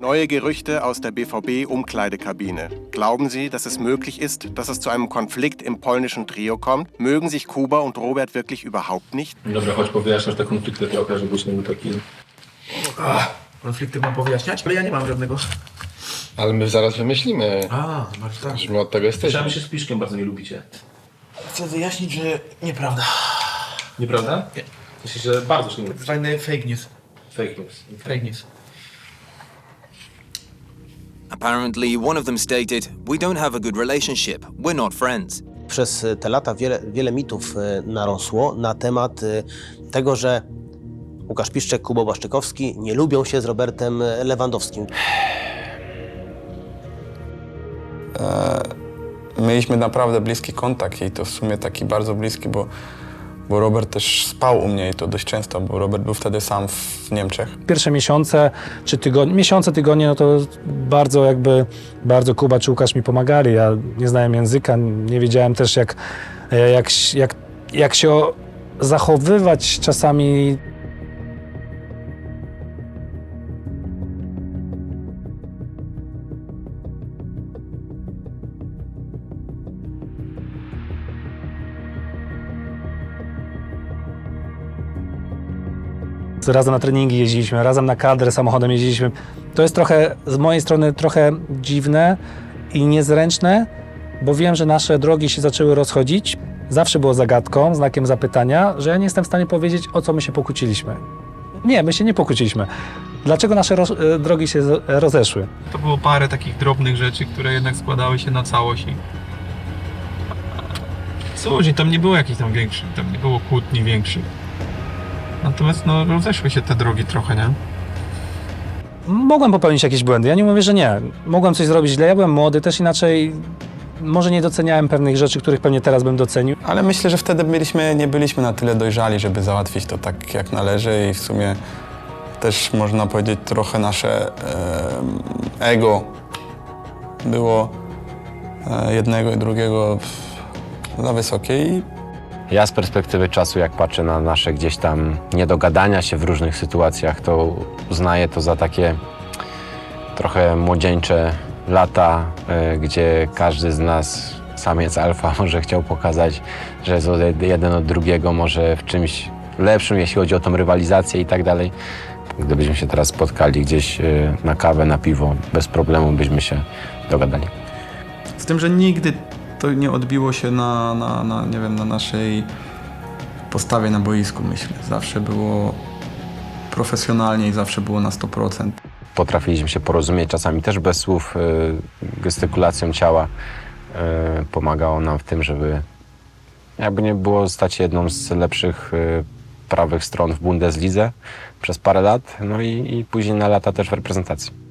Neue Gerüchte aus der BVB-Umkleidekabine. Glauben Sie, dass es möglich ist, dass es zu einem Konflikt im polnischen Trio kommt? Mögen sich Kuba und Robert wirklich überhaupt nicht? Dobra, chodź powyjaśniasz te konflikty trochę, żebyś nie był taki... Konflikty mam powyjaśniać, ale ja nie mam żadnego. Ale my zaraz wymyślimy. A, no tak. Że my od tego jesteśmy. Słyszałem, że z Piszkiem bardzo nie lubicie. Chcę wyjaśnić, że nieprawda. Nieprawda? Nie. Myślę, że bardzo się nie lubicie. Fajny fake news. Fake news. Fake news. Apparently, one of them stated, We don't have a good relationship, we're not friends. Przez te lata wiele, wiele mitów e, narosło na temat e, tego, że Łukasz Piszczek, Kuba Błaszczykowski nie lubią się z Robertem Lewandowskim. Mieliśmy naprawdę bliski kontakt i to w sumie taki bardzo bliski, bo, bo Robert też spał u mnie i to dość często, bo Robert był wtedy sam w Niemczech. Pierwsze miesiące czy tygodnie, miesiące, tygodnie, no to bardzo jakby, bardzo Kuba czy Łukasz mi pomagali. Ja nie znałem języka, nie wiedziałem też jak, e, jak, jak, jak się zachowywać czasami. Razem na treningi jeździliśmy, razem na kadrę samochodem jeździliśmy. To jest trochę, z mojej strony, trochę dziwne i niezręczne, bo wiem, że nasze drogi się zaczęły rozchodzić. Zawsze było zagadką, znakiem zapytania, że ja nie jestem w stanie powiedzieć, o co my się pokłóciliśmy. Nie, my się nie pokłóciliśmy. Dlaczego nasze roz, e, drogi się rozeszły? To było parę takich drobnych rzeczy, które jednak składały się na całość. I... Cóż, i tam nie było jakichś tam większych, tam nie było kłótni większych. Natomiast no rozeszły się te drogi trochę, nie? Mogłem popełnić jakieś błędy, ja nie mówię, że nie. Mogłem coś zrobić źle, ja byłem młody, też inaczej może nie doceniałem pewnych rzeczy, których pewnie teraz bym docenił. Ale myślę, że wtedy byliśmy, nie byliśmy na tyle dojrzali, żeby załatwić to tak jak należy i w sumie też można powiedzieć trochę nasze e, ego było e, jednego i drugiego w- za wysokie i Ja z perspektywy czasu, jak patrzę na nasze gdzieś tam niedogadania się w różnych sytuacjach, to uznaję to za takie trochę młodzieńcze lata, y, gdzie każdy z nas, samiec alfa, może chciał pokazać, że jest jeden od drugiego, może w czymś lepszym, jeśli chodzi o tą rywalizację i tak dalej. Gdybyśmy się teraz spotkali gdzieś y, na kawę, na piwo, bez problemu byśmy się dogadali. Z tym, że nigdy to nie odbiło się na, na, na, nie wiem, na naszej postawie na boisku, myślę. Zawsze było profesjonalnie i zawsze było na 100%. potrafiliśmy się porozumieć, czasami też bez słów, y, gestykulacją ciała. y, Pomagało nam w tym, żeby jakby nie było stać jedną z lepszych y, prawych stron w Bundeslidze przez parę lat, no i, i później na lata też w reprezentacji.